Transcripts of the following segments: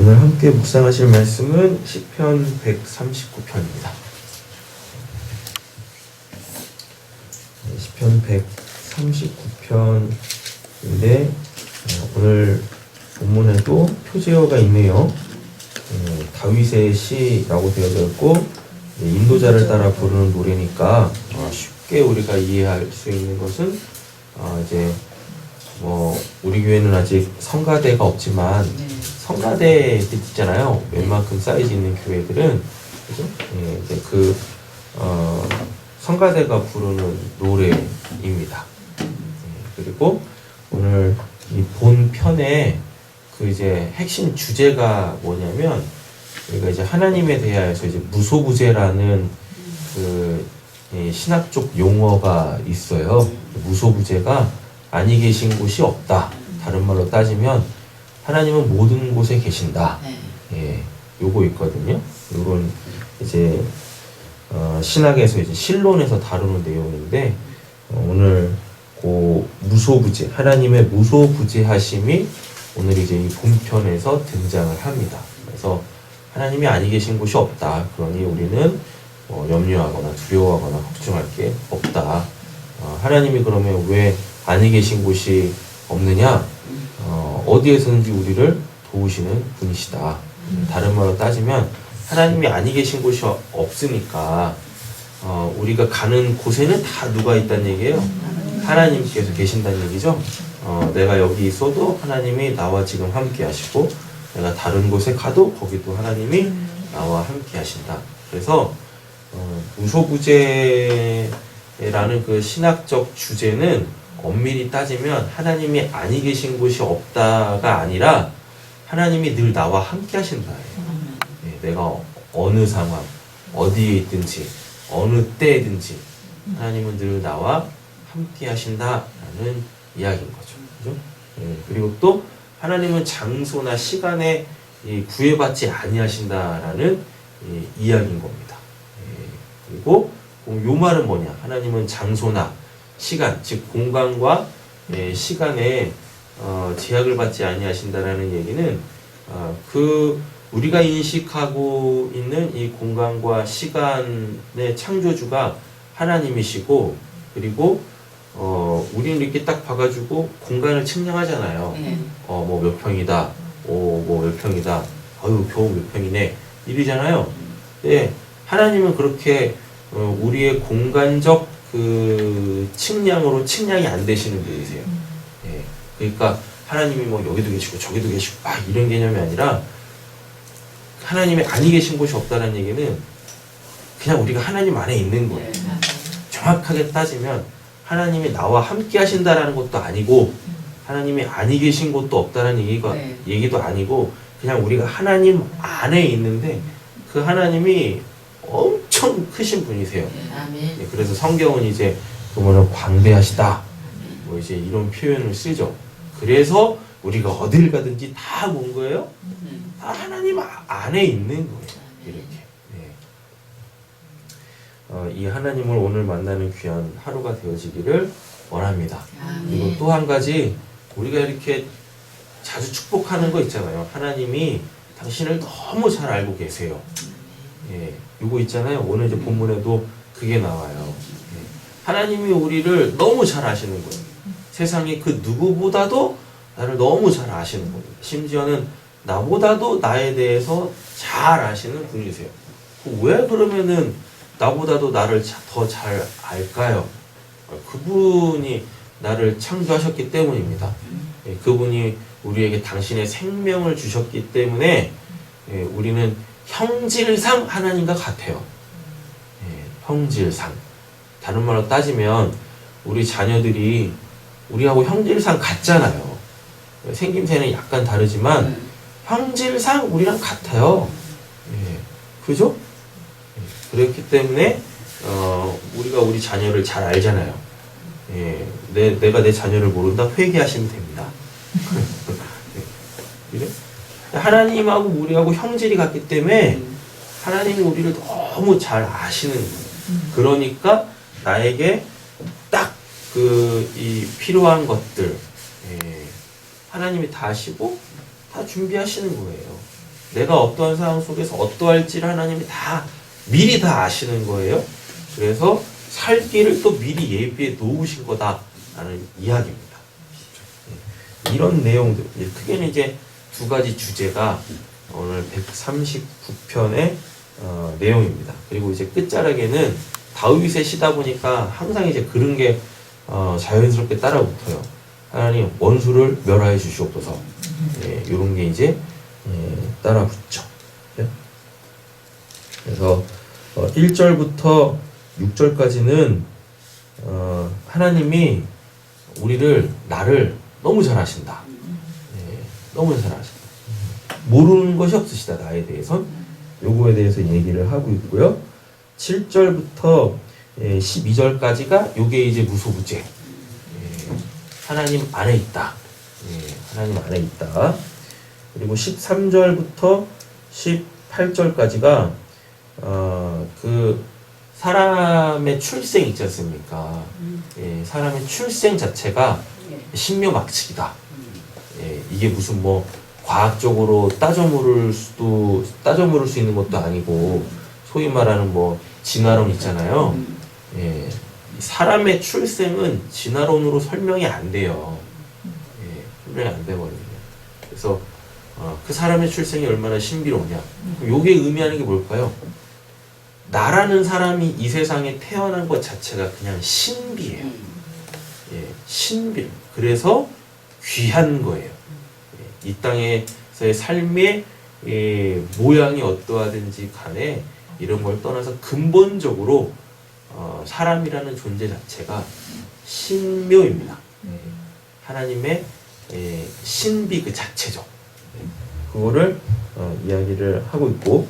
오늘 함께 묵상하실 말씀은 시편 139편입니다. 시편 139편인데 어, 오늘 본문에도 표제어가 있네요. 어, 다윗의 시라고 되어져 있고 네, 인도자를 따라 부르는 노래니까 어, 쉽게 우리가 이해할 수 있는 것은 어, 이제 뭐 우리 교회는 아직 성가대가 없지만 네. 성가대 있잖아요. 웬만큼 사이즈 있는 교회들은 그죠? 예, 이제 그 어, 성가대가 부르는 노래입니다. 예, 그리고 오늘 이 본 편에 그 이제 핵심 주제가 뭐냐면 우리가 이제 하나님에 대하여서 이제 무소부재라는 그이 신학적 용어가 있어요. 무소부재가 아니 계신 곳이 없다. 다른 말로 따지면 하나님은 모든 곳에 계신다. 네. 예, 요거 있거든요. 요런 이제 어, 신학에서 이제 신론에서 다루는 내용인데 어, 오늘 그 무소부재 하나님의 무소부재하심이 오늘 이제 이 본편에서 등장을 합니다. 그래서 하나님이 아니 계신 곳이 없다. 그러니 우리는 어, 염려하거나 두려워하거나 걱정할 게 없다. 어, 하나님이 그러면 왜 아니 계신 곳이 없느냐? 어, 어디에서든지 우리를 도우시는 분이시다. 다른 말로 따지면 하나님이 아니 계신 곳이 어- 없으니까 어, 우리가 가는 곳에는 다 누가 있다는 얘기예요. 하나님께서 계신다는 얘기죠. 어, 내가 여기 있어도 하나님이 나와 지금 함께 하시고 내가 다른 곳에 가도 거기도 하나님이 나와 함께 하신다. 그래서 어, 무소부재라는 그 신학적 주제는 엄밀히 따지면 하나님이 아니 계신 곳이 없다가 아니라 하나님이 늘 나와 함께 하신다예요. 예, 내가 어느 상황, 어디에 있든지, 어느 때든지 하나님은 늘 나와 함께 하신다라는 이야기인 거죠. 그죠? 예, 그리고 또 하나님은 장소나 시간에 이 구애받지 아니하신다라는 이 이야기인 겁니다. 예, 그리고 요 말은 뭐냐? 하나님은 장소나 시간, 즉 공간과 예, 시간에 어, 제약을 받지 아니하신다라는 얘기는 어, 그 우리가 인식하고 있는 이 공간과 시간의 창조주가 하나님이시고 그리고 어, 우리는 이렇게 딱 봐가지고 공간을 측량하잖아요. 네. 어, 뭐 몇 평이다. 오, 뭐 몇 평이다. 아유, 겨우 몇 평이네. 이러잖아요. 네, 하나님은 그렇게 어, 우리의 공간적 그 측량으로 측량이 안 되시는 분이세요. 예. 그러니까 하나님이 뭐 여기도 계시고 저기도 계시고 막 이런 개념이 아니라 하나님이 아니 계신 곳이 없다는 얘기는 그냥 우리가 하나님 안에 있는 거예요. 네. 정확하게 따지면 하나님이 나와 함께 하신다라는 것도 아니고 하나님이 아니 계신 곳도 없다는 얘기가 네. 얘기도 아니고 그냥 우리가 하나님 안에 있는데 그 하나님이 엄청 크신 분이세요. 네. 아멘. 예, 그래서 성경은 이제 그거는 광대하시다 뭐 이제 이런 표현을 쓰죠. 그래서 우리가 어딜 가든지 다 뭔 거예요? 음. 다 하나님 아- 안에 있는 거예요. 이렇게. 네. 어, 이 하나님을 오늘 만나는 귀한 하루가 되어지기를 원합니다. 그리고. 또 한 가지 우리가 이렇게 자주 축복하는 거 있잖아요. 하나님이 당신을 너무 잘 알고 계세요. 예, 이거 있잖아요. 오늘 이제 본문에도 그게 나와요. 예, 하나님이 우리를 너무 잘 아시는 거예요. 세상에 그 누구보다도 나를 너무 잘 아시는 겁니다. 심지어는 나보다도 나에 대해서 잘 아시는 분이세요. 그왜 그러면은 나보다도 나를 더 잘 알까요? 어, 그분이 나를 창조하셨기 때문입니다. 예, 그분이 우리에게 당신의 생명을 주셨기 때문에 예, 우리는 형질상 하나님과 같아요. 예, 형질상. 다른 말로 따지면 우리 자녀들이 우리하고 형질상 같잖아요. 생김새는 약간 다르지만 음. 형질상 우리랑 같아요. 예, 그죠? 예, 그렇기 때문에 어, 우리가 우리 자녀를 잘 알잖아요. 예, 내, 내가 내 자녀를 모른다 회개하시면 됩니다. 예? 하나님하고 우리하고 형질이 같기 때문에 음. 하나님이 우리를 너무 잘 아시는 거예요. 그러니까 나에게 딱 그 이 필요한 것들 예, 하나님이 다 하시고 다 준비하시는 거예요. 내가 어떠한 상황 속에서 어떠할지를 하나님이 다 미리 다 아시는 거예요. 그래서 살 길을 또 미리 예비해 놓으신 거다라는 이야기입니다. 네. 이런 내용들 크게는 이제 두 가지 주제가 오늘 139편의 어, 내용입니다. 그리고 이제 끝자락에는 다윗의 시다 보니까 항상 이제 그런 게 어, 자연스럽게 따라붙어요. 하나님 원수를 멸하여 주시옵소서. 예, 이런 게 이제 예, 따라붙죠. 예? 그래서 어, 1절부터 6절까지는 어, 하나님이 우리를 나를 너무 잘 아신다. 예, 너무 잘 아신다. 모르는 것이 없으시다 나에 대해선 요거에 대해서 얘기를 하고 있고요. 7절부터 12절까지가 요게 이제 무소부재. 예, 하나님 안에 있다. 예, 하나님 안에 있다. 그리고 13절부터 18절까지가 어, 그 사람의 출생 있지 않습니까? 예, 사람의 출생 자체가 신묘 막측이다. 예, 이게 무슨 뭐 과학적으로 따져 물을 수도 따져 물을 수 있는 것도 아니고 소위 말하는 뭐 진화론 있잖아요. 예, 사람의 출생은 진화론으로 설명이 안 돼요. 예, 설명이 안 되거든요. 그래서 어, 그 사람의 출생이 얼마나 신비로우냐. 요게 의미하는 게 뭘까요? 나라는 사람이 이 세상에 태어난 것 자체가 그냥 신비예요. 예, 신비. 그래서 귀한 거예요. 예, 이 땅에서의 삶의 예, 모양이 어떠하든지 간에 이런 걸 떠나서 근본적으로 어, 사람이라는 존재 자체가 신묘입니다. 예, 하나님의 예, 신비 그 자체죠. 예, 그거를 어, 이야기를 하고 있고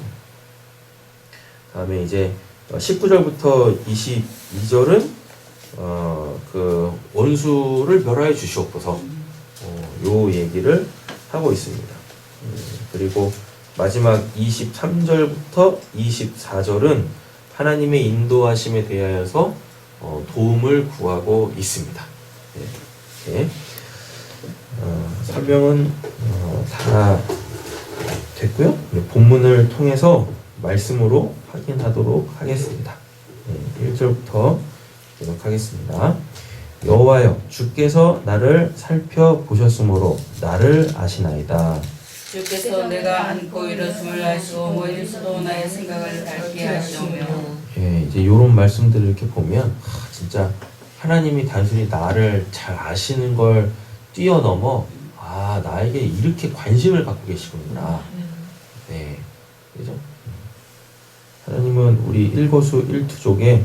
다음에 이제 19절부터 22절은 어, 그 원수를 멸하여 주시옵소서 어, 요 얘기를 하고 있습니다. 음, 그리고 마지막 23절부터 24절은 하나님의 인도하심에 대하여서 어, 도움을 구하고 있습니다. 네, 이렇게 어, 설명은 어, 다 됐고요. 이제 본문을 통해서 말씀으로 확인하도록 하겠습니다. 네, 1절부터 보도록 하겠습니다. 여호와여 주께서 나를 살펴보셨으므로 나를 아시나이다. 주께서 내가 한 보이러숨을 알시고 멀리서도 나의 생각을 밝게 하시오며 예, 이제 이런 말씀들을 이렇게 보면 아, 진짜 하나님이 단순히 나를 잘 아시는 걸 뛰어넘어 아 나에게 이렇게 관심을 갖고 계시구나. 네, 그죠? 하나님은 우리 일거수 일투족에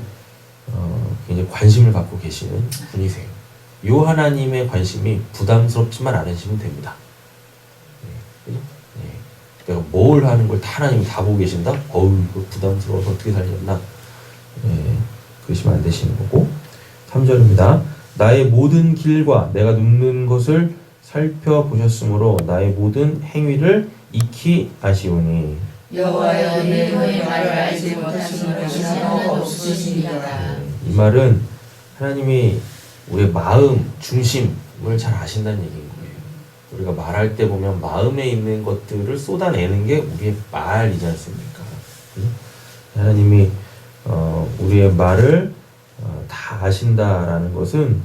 어, 굉장히 관심을 갖고 계시는 분이세요. 요 하나님의 관심이 부담스럽지만 않으시면 됩니다. 네? 네. 내가 뭘 하는 걸 다 하나님이 다 보고 계신다? 어우 이거 부담스러워서 어떻게 살렸나? 네, 그러시면 안 되시는 거고 3절입니다. 나의 모든 길과 내가 눕는 것을 살펴보셨으므로 나의 모든 행위를 익히 아시오니 여호와여 내 너의 말을 알지 못하시는 것이 하나도 없으시니라 이 말은 하나님이 우리의 마음 중심을 잘 아신다는 얘기인 거예요. 우리가 말할 때 보면 마음에 있는 것들을 쏟아내는 게 우리의 말이지 않습니까? 하나님이 어, 우리의 말을 어, 다 아신다라는 것은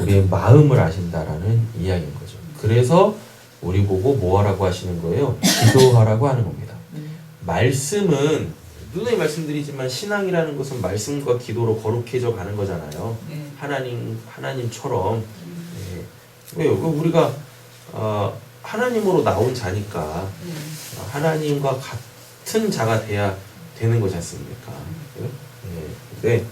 우리의 마음을 아신다라는 이야기인 거죠. 그래서 우리 보고 뭐 하라고 하시는 거예요? 기도하라고 하는 겁니다. 말씀은 눈에 말씀드리지만 신앙이라는 것은 말씀과 기도로 거룩해져 가는 거잖아요. 하나님 하나님처럼 예. 왜요? 우리가 어, 하나님으로 나온 자니까 어, 하나님과 같은 자가 돼야 되는 거지 않습니까? 예. 근데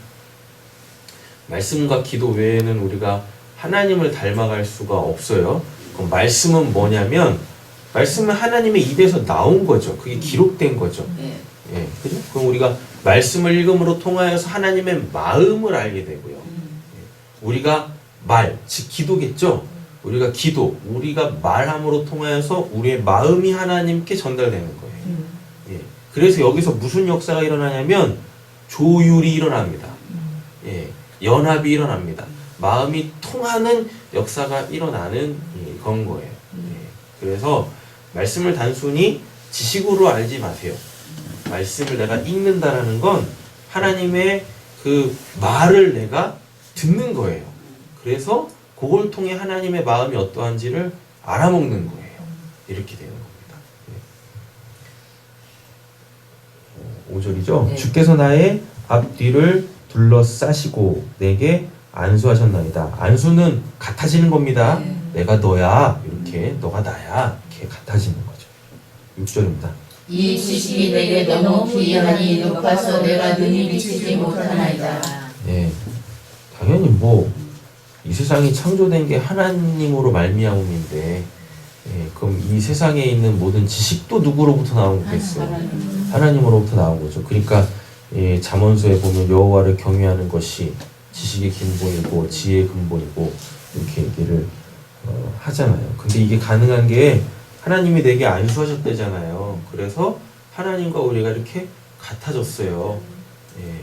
말씀과 기도 외에는 우리가 하나님을 닮아갈 수가 없어요. 그럼 말씀은 뭐냐면 말씀은 하나님의 입에서 나온 거죠. 그게 기록된 거죠. 예, 그죠? 그럼 우리가 말씀을 읽음으로 통하여서 하나님의 마음을 알게 되고요. 예, 우리가 말, 즉 기도겠죠. 우리가 기도, 우리가 말함으로 통하여서 우리의 마음이 하나님께 전달되는 거예요. 예, 그래서 여기서 무슨 역사가 일어나냐면 조율이 일어납니다. 예, 연합이 일어납니다. 마음이 통하는 역사가 일어나는 예, 건 거예요. 예, 그래서 말씀을 단순히 지식으로 알지 마세요. 말씀을 내가 읽는다라는 건 하나님의 그 말을 내가 듣는 거예요. 그래서 그걸 통해 하나님의 마음이 어떠한지를 알아먹는 거예요. 이렇게 되는 겁니다. 네. 5절이죠. 네. 주께서 나의 앞뒤를 둘러싸시고 내게 안수하셨나이다. 안수는 같아지는 겁니다. 네. 내가 너야 이렇게 너가 나야 이렇게 같아지는 거죠. 6절입니다. 이 지식이 내게 너무 기이하니 높아서 내가 눈이 비치지 못하나이다. 예, 당연히 뭐 이 세상이 창조된 게 하나님으로 말미암음인데, 예, 그럼 이 세상에 있는 모든 지식도 누구로부터 나온 거겠어? 하나님. 하나님으로부터 나온 거죠. 그러니까 예, 잠언서에 보면 여호와를 경외하는 것이 지식의 근본이고 지혜의 근본이고 이렇게 얘기를 어, 하잖아요. 근데 이게 가능한 게 하나님이 내게 안수하셨대잖아요. 그래서 하나님과 우리가 이렇게 같아졌어요. 예,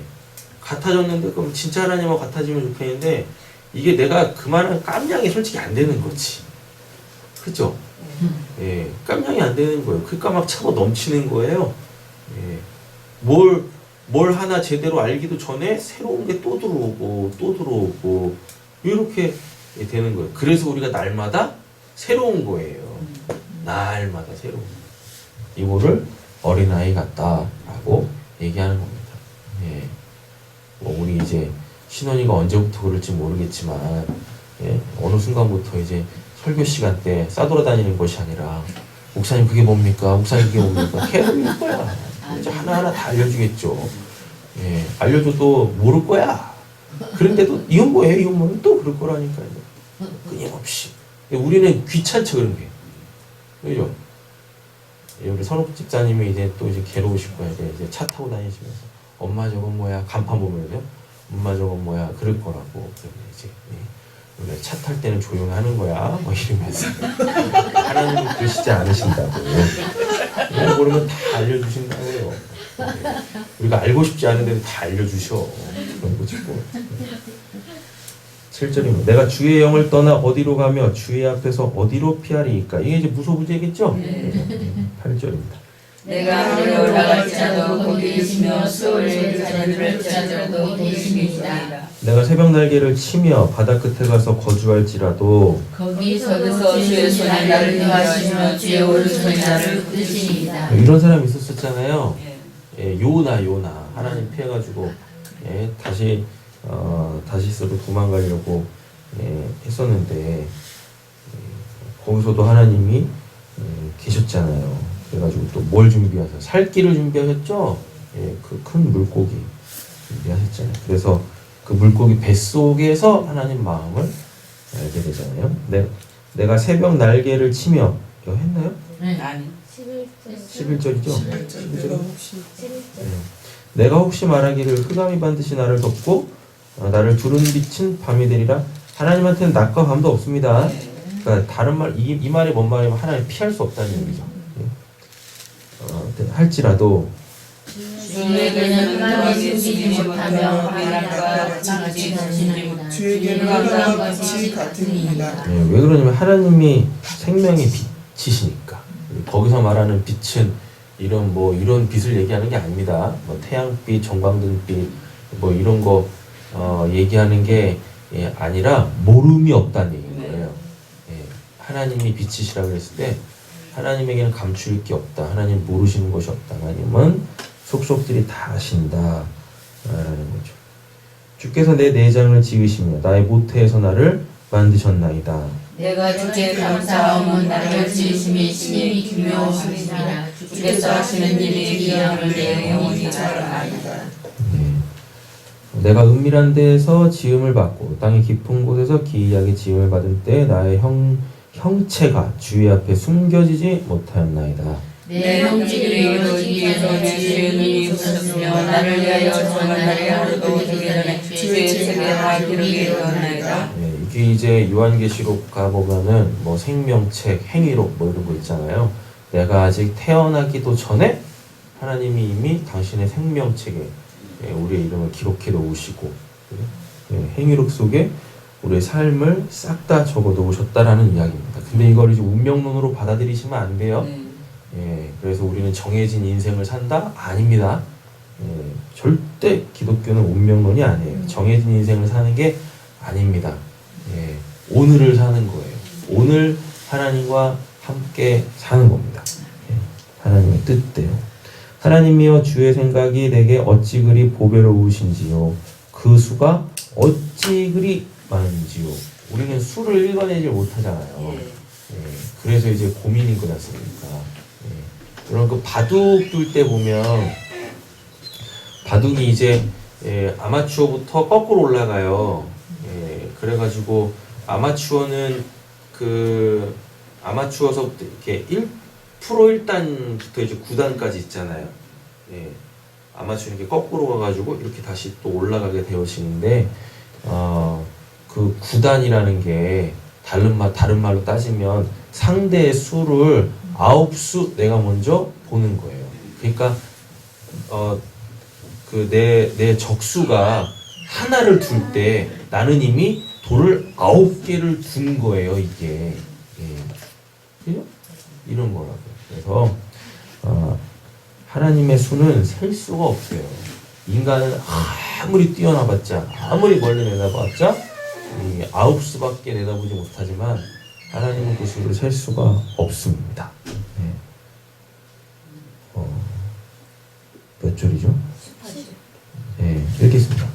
같아졌는데 그럼 진짜 하나님과 같아지면 좋겠는데 이게 내가 그만한 깜냥이 솔직히 안 되는 거지. 그죠? 예, 깜냥이 안 되는 거예요. 그러니까 막 차고 넘치는 거예요. 예, 뭘, 뭘 하나 제대로 알기도 전에 새로운 게 또 들어오고 또 들어오고 이렇게 되는 거예요. 그래서 우리가 날마다 새로운 거예요. 날마다 새로운. 이거를 어린아이 같다라고 얘기하는 겁니다. 예. 뭐 우리 이제 신원이가 언제부터 그럴지 모르겠지만 예, 어느 순간부터 이제 설교 시간 때 싸돌아다니는 것이 아니라 목사님 그게 뭡니까? 목사님 그게 뭡니까? 계속 이럴 거야. 이제 하나하나 다 알려주겠죠. 예, 알려줘도 모를 거야. 그런데도 이건 뭐예요? 이건 뭐예요? 또 그럴 거라니까요. 끊임없이. 예, 우리는 귀찮죠 그런 게. 그죠? 예, 우리 선욱 집사님이 이제 또 이제 괴로우실 거예요. 이제, 차 타고 다니시면서 엄마 저건 뭐야? 간판 보면요. 엄마 저건 뭐야? 그럴 거라고. 이제 예. 원래 차탈 때는 조용히 하는 거야. 뭐 이러면서 하나님은 그러시지 않으신다고. 모르면 다 알려주신다고요. 네. 우리가 알고 싶지 않은데도 다 알려주셔. 그런 거지 뭐. 7절입니다. 내가 주의 영을 떠나 어디로 가며 주의 앞에서 어디로 피하리이까? 이게 이제 무소부재겠죠? 네. 8절입니다. 내가 하늘에 올라갈지라도 거기 계시며 수월의 자리를 찾아도 계시니이다. 내가 새벽 날개를 치며 바다 끝에 가서 거주할지라도 거기서도 주의 손이 나를 인도하시며 주의 오른손이 나를 붙드시니이다. 이런 사람이 있었었잖아요. 예. 예, 요나 요나 하나님 피해가지고 예, 다시 어, 다시스로 도망가려고 예, 했었는데 예, 거기서도 하나님이 예, 계셨잖아요. 그래가지고 또 뭘 준비하세요? 살 길을 준비하셨죠? 예, 그 큰 물고기 준비하셨잖아요. 그래서 그 물고기 뱃속에서 하나님 마음을 알게 되잖아요. 내, 내가 새벽 날개를 치며 이거 했나요? 네. 아니. 11절이죠? 11절. 내가 혹시 말하기를 흑암이 반드시 나를 덮고 어, 나를 두른 빛은 밤이 되리라 하나님한테는 낮과 밤도 없습니다. 네. 그러니까 다른 말 이 이 말이 뭔 말이면 하나님 피할 수 없다는 얘기죠. 예. 어, 할지라도 주에게는 흑암이 숨기지 못하며 하나님과 같이 같으니이다. 예, 왜 그러냐면 하나님이 생명의 빛이시니까. 거기서 말하는 빛은 이런 뭐 이런 빛을 얘기하는 게 아닙니다. 뭐 태양빛, 전광등빛 뭐 이런 거 어, 얘기하는 게 예, 아니라 모름이 없다는 얘기인 거예요. 예, 하나님이 빛이시라 그랬을 때 하나님에게는 감추일 게 없다. 하나님 모르시는 것이 없다. 하나님은 속속들이 다 아신다. 라는 거죠. 주께서 내 내장을 지으시며 나의 모태에서 나를 만드셨나이다. 내가 주께 감사하면 나를 지으심이 신임이 기묘하시니라. 주께서 하시는 일이 기이함을 내 영혼이 잘 아나이다. 네. 내가 은밀한 데에서 지음을 받고 땅의 깊은 곳에서 기이하게 지음을 받은 때 나의 형 형체가 주의 앞에 숨겨지지 못하였나이다. 내 형제들을 이루기 위해서 내 주의 눈이 부셨으며 나를 위하여 정한 날에 하루도 전에 주의 책에 다 기록이 되었나이다. 네, 이게 이제 요한계시록 가 보면은 뭐 생명책, 행위록 뭐 이런 거 있잖아요. 내가 아직 태어나기도 전에 하나님이 이미 당신의 생명책에 예, 우리의 이름을 기록해 놓으시고 예, 행위록 속에 우리의 삶을 싹 다 적어 놓으셨다라는 이야기입니다. 근데 이걸 이제 운명론으로 받아들이시면 안 돼요. 네. 예, 그래서 우리는 정해진 인생을 산다? 아닙니다. 예, 절대 기독교는 운명론이 아니에요. 정해진 인생을 사는 게 아닙니다. 예, 오늘을 사는 거예요. 오늘 하나님과 함께 사는 겁니다. 예, 하나님의 뜻대로. 하나님이여 주의 생각이 내게 어찌 그리 보배로우신지요. 그 수가 어찌 그리 많은지요. 우리는 수를 읽어내지 못하잖아요. 예. 예, 그래서 이제 고민인 것 같습니까? 예, 그런 그 바둑 둘 때 보면 바둑이 이제 예, 아마추어부터 거꾸로 올라가요. 예, 그래가지고 아마추어는 그 아마추어서부터 이렇게 1 프로 1단부터 이제 9단까지 있잖아요. 예, 아마추어 이렇게 거꾸로 가가지고 이렇게 다시 또 올라가게 되어지는데 어, 그 9단이라는 게 다른 말 다른 말로 따지면 상대의 수를 아홉 수 내가 먼저 보는 거예요. 그러니까 어 그 내 내 적수가 하나를 둘 때 나는 이미 돌을 아홉 개를 둔 거예요. 이게 예. 이런 거라고. 그래서 어, 하나님의 수는 셀 수가 없어요. 인간은 아무리 뛰어나봤자 아무리 멀리 내다봤자 이 아홉 수밖에 내다보지 못하지만 하나님은 그 수를 셀 수가 없습니다. 네. 어, 몇 절이죠? 네, 읽겠습니다.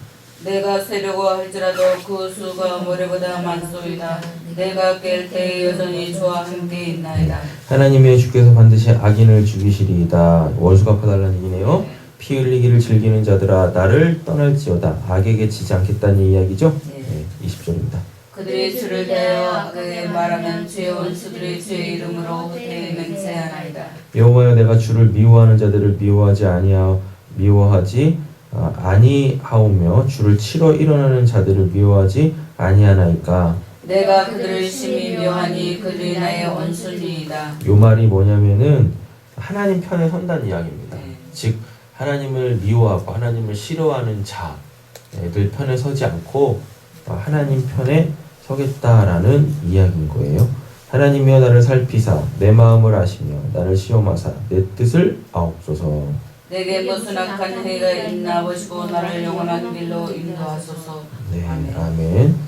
내가 세려고 할지라도 그 수가 모래보다 많소이다. 내가 깰 때에 여전히 저와 함께 있나이다. 하나님의 주께서 반드시 악인을 죽이시리이다. 원수가 퍼달라는 얘기네요. 피 흘리기를 즐기는 자들아 나를 떠날지어다. 악에게 지지 않겠다는 이야기죠? 네, 20절입니다. 그들이 주를 대하여 악하게 말하면 주의 원수들이 주의 이름으로 후퇴에 맹세하나이다. 여호와여 내가 주를 미워하는 자들을 미워하지 아니하 미워하지 아, 아니하오며 주를 치러 일어나는 자들을 미워하지 아니하나이까 내가 그들을 심히 묘하니 그들이 나의 원수니이다. 요 말이 뭐냐면은 하나님 편에 선다는 이야기입니다. 네. 즉 하나님을 미워하고 하나님을 싫어하는 자들 편에 서지 않고 어, 하나님 편에 서겠다라는 이야기인 거예요. 하나님이여 나를 살피사 내 마음을 아시며 나를 시험하사 내 뜻을 아옵소서. 내게 무슨 악한 해가 있나 보시고 나를 영원한 길로 인도하소서. 네, 아멘. 아멘.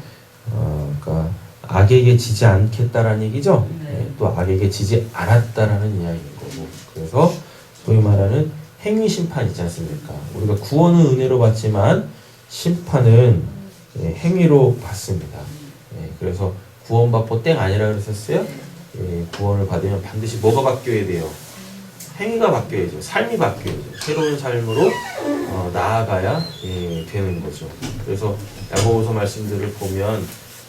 어, 그러니까 악에게 지지 않겠다라는 얘기죠. 네. 네, 또 악에게 지지 않았다라는 이야기인 거고. 그래서 소위 말하는 행위 심판 있지 않습니까? 우리가 구원은 은혜로 받지만 심판은 예, 행위로 받습니다. 예, 그래서 구원 받고 땡 아니라 그랬었어요. 예, 구원을 받으면 반드시 뭐가 바뀌어야 돼요? 행위가 바뀌어야죠. 삶이 바뀌어야죠. 새로운 삶으로 어, 나아가야 예, 되는 거죠. 그래서 야고보서 말씀들을 보면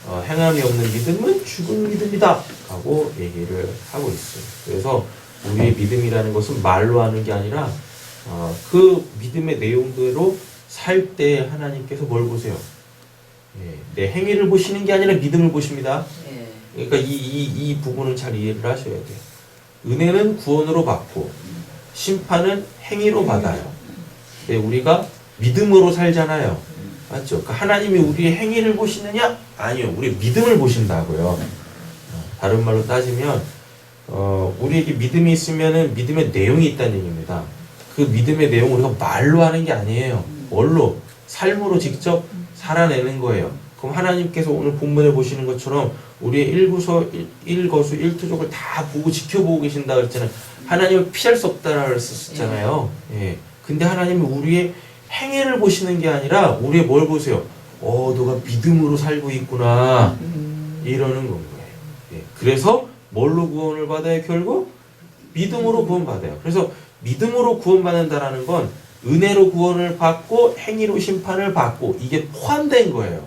어, 행함이 없는 믿음은 죽은 믿음이다 하고 얘기를 하고 있어요. 그래서 우리의 믿음이라는 것은 말로 하는 게 아니라 어, 그 믿음의 내용대로 살 때 하나님께서 뭘 보세요? 예, 내 행위를 보시는 게 아니라 믿음을 보십니다. 예. 그러니까 이, 이, 이 부분을 잘 이해를 하셔야 돼요. 은혜는 구원으로 받고 심판은 행위로 받아요. 근데 우리가 믿음으로 살잖아요. 맞죠? 그러니까 하나님이 우리의 행위를 보시느냐? 아니요. 우리 믿음을 보신다고요. 어, 다른 말로 따지면 어, 우리에게 믿음이 있으면은 믿음의 내용이 있다는 얘기입니다. 그 믿음의 내용을 우리가 말로 하는 게 아니에요. 뭘로? 삶으로 직접 살아내는 거예요. 그럼 하나님께서 오늘 본문에 보시는 것처럼 우리의 일구서, 일- 일거수, 일투족을 다 보고 지켜보고 계신다 그랬잖아요. 하나님을 피할 수 없다라고 했었잖아요. 예. 근데 하나님은 우리의 행위를 보시는 게 아니라 우리의 뭘 보세요? 어, 너가 믿음으로 살고 있구나. 이러는 건 거예요. 예. 그래서 뭘로 구원을 받아요, 결국? 믿음으로 구원받아요. 그래서 믿음으로 구원받는다라는 건 은혜로 구원을 받고 행위로 심판을 받고 이게 포함된 거예요.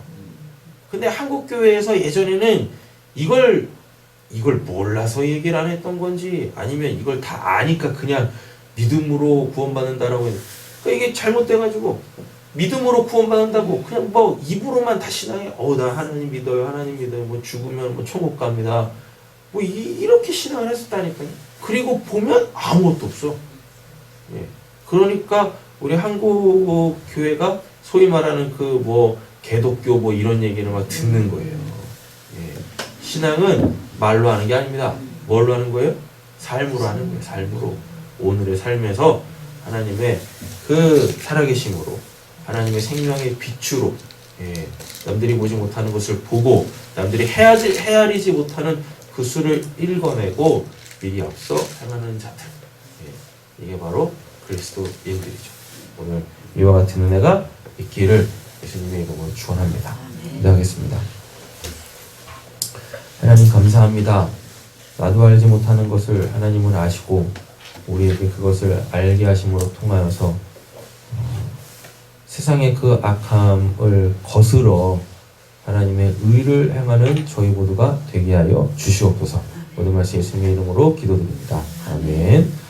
근데 한국 교회에서 예전에는 이걸 이걸 몰라서 얘기를 안 했던 건지 아니면 이걸 다 아니까 그냥 믿음으로 구원받는다라고 했 그러니까 이게 잘못돼가지고 믿음으로 구원받는다고 그냥 뭐 입으로만 다 신앙해 어나 하나님 믿어요 하나님 믿어요 뭐 죽으면 뭐 천국 갑니다. 뭐 이, 이렇게 신앙을 했었다니까요. 그리고 보면 아무것도 없어. 예. 그러니까 우리 한국 교회가 소위 말하는 그뭐 개독교 뭐 이런 얘기를 막 듣는 거예요. 예. 신앙은 말로 하는 게 아닙니다. 뭘로 하는 거예요? 삶으로 하는 거예요. 삶으로. 오늘의 삶에서 하나님의 그 살아계심으로 하나님의 생명의 빛으로 예, 남들이 보지 못하는 것을 보고 남들이 헤아리, 헤아리지 못하는 그 수를 읽어내고 미리 앞서 행하는 자들. 예, 이게 바로 그리스도인들이죠. 오늘 이와 같은 은혜가 있기를 예수 님의 이름으로 축원합니다. 기도하겠습니다. 하나님 감사합니다. 나도 알지 못하는 것을 하나님은 아시고 우리에게 그것을 알게 하심으로 통하여서 어, 세상의 그 악함을 거스러 하나님의 의를 행하는 저희 모두가 되게 하여 주시옵소서. 모든 말씀 예수님의 이름으로 기도드립니다. 아멘.